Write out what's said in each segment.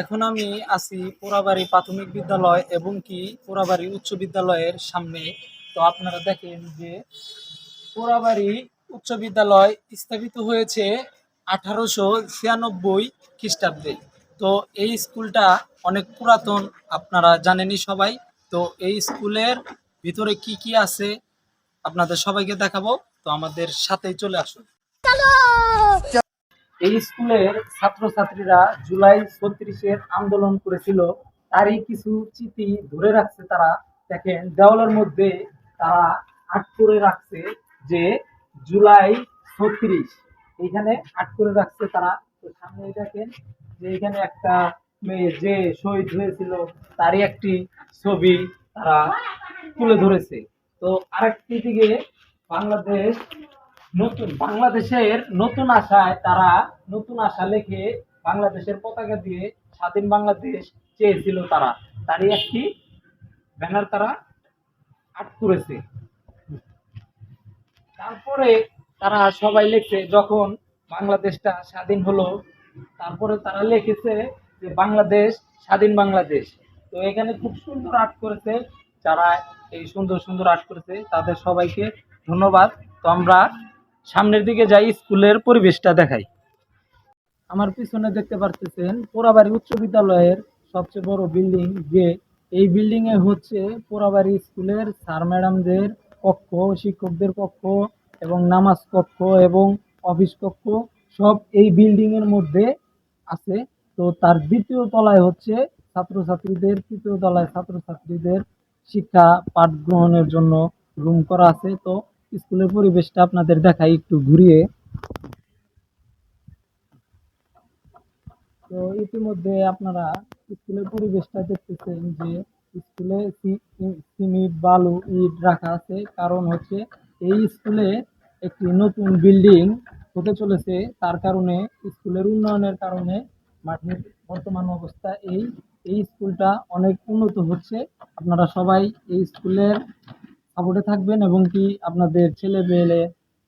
এখন আমি আছি পোড়াবাড়ি প্রাথমিক বিদ্যালয় এবং কি পোড়াবাড়ি উচ্চ বিদ্যালয়ের সামনে। তো আপনারা দেখেন যে পোড়াবাড়ি উচ্চ বিদ্যালয় স্থাপিত হয়েছে আঠারোশো ছিয়ানব্বই খ্রিস্টাব্দে। তো এই স্কুলটা অনেক পুরাতন, আপনারা জানেনই সবাই। তো এই স্কুলের ভিতরে কি কি আছে আপনাদের সবাইকে দেখাবো। তো আমাদের সাথেই চলে আসুন। এই স্কুলের ছাত্রছাত্রীরা জুলাই ছত্রিশের আন্দোলন করেছিল। তারই কিছু চিঠি ধরে রাখছে তারা। দেখেন, দেওয়ালের মধ্যে তারা আট করে রাখছে যে জুলাই ছত্রিশ। এইখানে আট করে রাখছে তারা। তো সামনে দেখেন যে এখানে একটা মেয়ে যে শহীদ হয়েছিল, তারই একটি ছবি তারা তুলে ধরেছে। তো আরেকটি দিকে বাংলাদেশ নতুন, বাংলাদেশের নতুন আশায় তারা নতুন আশা লেখে বাংলাদেশের পতাকা দিয়ে স্বাধীন বাংলাদেশ চেয়েছিল তারা। তারই একটি ব্যানার তারা আট করেছে। তারপরে তারা সবাই লিখছে যখন বাংলাদেশটা স্বাধীন হলো, তারপরে তারা লিখেছে যে বাংলাদেশ স্বাধীন বাংলাদেশ। তো এখানে খুব সুন্দর আর্ট করেছে যারা এই সুন্দর সুন্দর আর্ট করেছে, তাদের সবাইকে ধন্যবাদ। তো আমরা সামনের দিকে যাই, স্কুলের পরিবেশটা দেখাই। আমার পিছনে দেখতে পারতেছেন পোড়াবাড়ি উচ্চ বিদ্যালয়ের সবচেয়ে বড় বিল্ডিং, যে এই বিল্ডিং এ হচ্ছে পোড়াবাড়ি স্কুলের স্যার ম্যাডামদের কক্ষ, শিক্ষকদের কক্ষ এবং নামাজ কক্ষ এবং অফিস কক্ষ, সব এই বিল্ডিং এর মধ্যে আছে। তো তার দ্বিতীয় তলায় হচ্ছে ছাত্রছাত্রীদের, তৃতীয় তলায় ছাত্রছাত্রীদের শিক্ষা পাঠ গ্রহণের জন্য রুম করা আছে। তো স্কুলের পরিবেশটা আপনাদের দেখাই, একটু ঘুরিয়ে। তো ইতিমধ্যে আপনারা স্কুলের পরিবেশটা দেখতেছেন যে স্কুলে সিমেন্ট বালু, ইট রাখা আছে। কারণ হচ্ছে এই স্কুলে একটি নতুন বিল্ডিং হতে চলেছে। তার কারণে স্কুলের উন্নয়নের কারণে মাঠের বর্তমান অবস্থা এই। এই স্কুলটা অনেক উন্নত হচ্ছে। আপনারা সবাই এই স্কুলের সাপোর্টে থাকবেন এবং কি আপনাদের ছেলে মেয়ে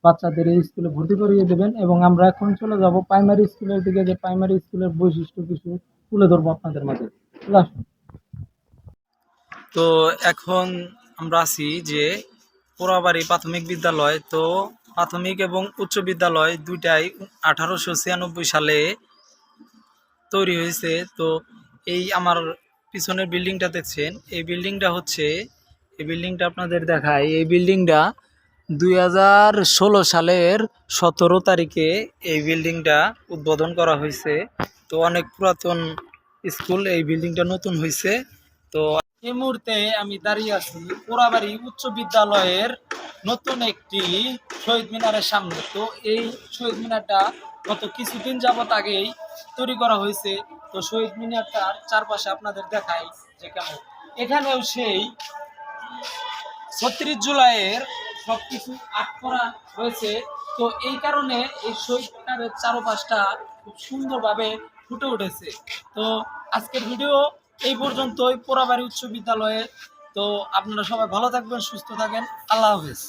বাচ্চাদের এই স্কুলে ভর্তি করিয়ে দেবেন এবং আমরা এখন চলে যাব প্রাইমারি স্কুলের দিকে, যে প্রাইমারি স্কুলের বৈশিষ্ট্য কিছু তুলে ধরবো আপনাদের মাঝে। তো এখন আমরা আছি যে পোড়াবাড়ি প্রাথমিক বিদ্যালয়, তো প্রাথমিক এবং উচ্চ বিদ্যালয় দুইটাই আঠারোশো ছিয়ানব্বই সালে তৈরি হয়েছে। তো এই আমার পিছনের বিল্ডিংটা দেখছেন, এই বিল্ডিংটা হচ্ছে এই বিল্ডিংটা আপনাদের দেখায় এই বিল্ডিংটা দুই হাজার ষোলো সালের সতেরো তারিখে এই বিল্ডিংটা উদ্বোধন করা হয়েছে। তো অনেক পুরাতন স্কুল এই বিল্ডিংটা নতুন হয়েছে। তো এই মুহূর্তে আমি দাঁড়িয়ে আছি পোড়াবাড়ি উচ্চ বিদ্যালয়ের নতুন একটি শহীদ মিনারের সামনে। তো এই শহীদ মিনারটা গত কিছুদিন যাবত আগেই তৈরি করা হয়েছে। তো শহীদ মিনারটার চারপাশে আপনাদের দেখাই যে কেমন। এখানেও সেই ছত্রিশ জুলাইয়ের সব কিছু আট করা হয়েছে তো এই কারণে এই শহীদ চারোপাশটা চারপাশটা খুব সুন্দরভাবে ফুটে উঠেছে। তো আজকের ভিডিও এই পর্যন্তই। পোড়াবাড়ি উচ্চ বিদ্যালয়ে। তো আপনারা সবাই ভালো থাকবেন, সুস্থ থাকেন। আল্লাহ হাফেজ।